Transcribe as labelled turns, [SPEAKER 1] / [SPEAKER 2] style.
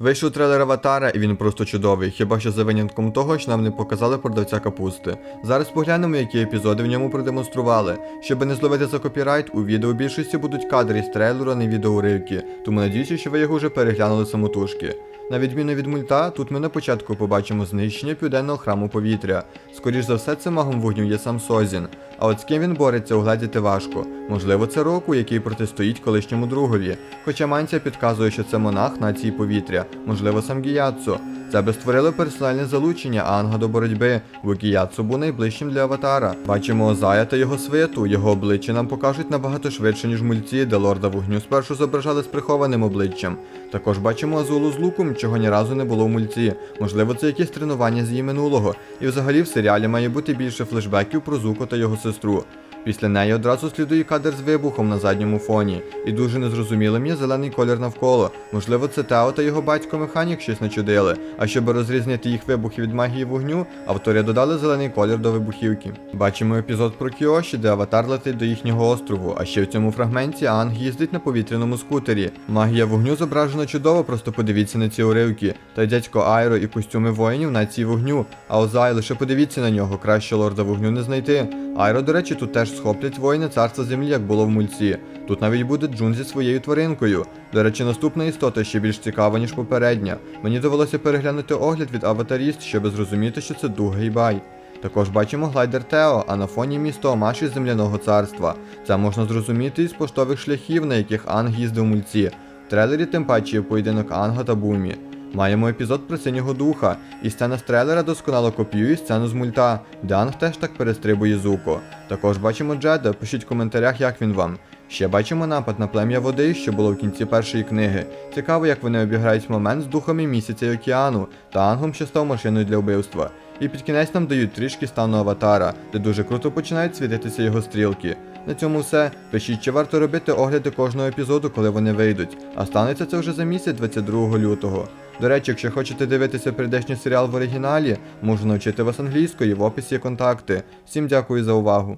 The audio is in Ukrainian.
[SPEAKER 1] Вийшов трейлер Аватара, і він просто чудовий, хіба що за винятком того, що нам не показали продавця капусти. Зараз поглянемо, які епізоди в ньому продемонстрували. Щоби не зловити за копірайт, у відео більшості будуть кадри з трейлера, не відеоуривки, тому надіюся, що ви його вже переглянули самотужки. На відміну від мульта, тут ми на початку побачимо знищення південного храму повітря. Скоріш за все, це магом вогню є сам Созін. А от з ким він бореться, угледіти важко. Можливо, це року, який протистоїть колишньому другові. Хоча манція підказує, що це монах нації повітря, можливо, сам Гіяцо. Це би створило персональне залучення Анга до боротьби, бо Гіяцо був найближчим для аватара. Бачимо Озая та його свиту, його обличчя нам покажуть набагато швидше, ніж мульті, де лорда вогню спершу зображали з прихованим обличчям. Також бачимо Азулу з луком, чого ні разу не було в мульті. Можливо, це якісь тренування з її минулого. І взагалі в серіалі має бути більше флешбеків про Зуко та його сестру. Після неї одразу слідує кадр з вибухом на задньому фоні, і дуже незрозумілим є зелений колір навколо. Можливо, це Тео та його батько механік щось начудили. А щоб розрізнити їх вибухи від магії вогню, автори додали зелений колір до вибухівки. Бачимо епізод про Кіоші, де аватар летить до їхнього острову. А ще в цьому фрагменті Анг їздить на повітряному скутері. Магія вогню зображена чудово, просто подивіться на ці уривки. Та дядько Айро і костюми воїнів нації вогню. А Озай, лише подивіться на нього, краще лорда вогню не знайти. Айро, до речі, тут теж схоплять воїни царства землі, як було в мульці. Тут навіть буде Джун зі своєю тваринкою. До речі, наступна істота ще більш цікава, ніж попередня. Мені довелося переглянути огляд від аватаріст, щоб зрозуміти, що це Дуг Гейбай. Також бачимо глайдер Тео, а на фоні місто Омаші земляного царства. Це можна зрозуміти із поштових шляхів, на яких Анг їздив мульці. В трейлері тим паче є поєдинок Анга та Бумі. Маємо епізод про синього духа, і сцена з трейлера досконало копіює сцену з мульта, де Анг теж так перестрибує Зуко. Також бачимо Джеда, пишіть в коментарях, як він вам. Ще бачимо напад на плем'я води, що було в кінці першої книги. Цікаво, як вони обіграють момент з духами місяця і океану та ангом, що став машиною для вбивства. І під кінець нам дають трішки стану аватара, де дуже круто починають світитися його стрілки. На цьому все. Пишіть, чи варто робити огляди кожного епізоду, коли вони вийдуть. А станеться це вже за місяць 22 лютого. До речі, якщо хочете дивитися прийдешній серіал в оригіналі, можу навчити вас англійської, в описі контакти. Всім дякую за увагу.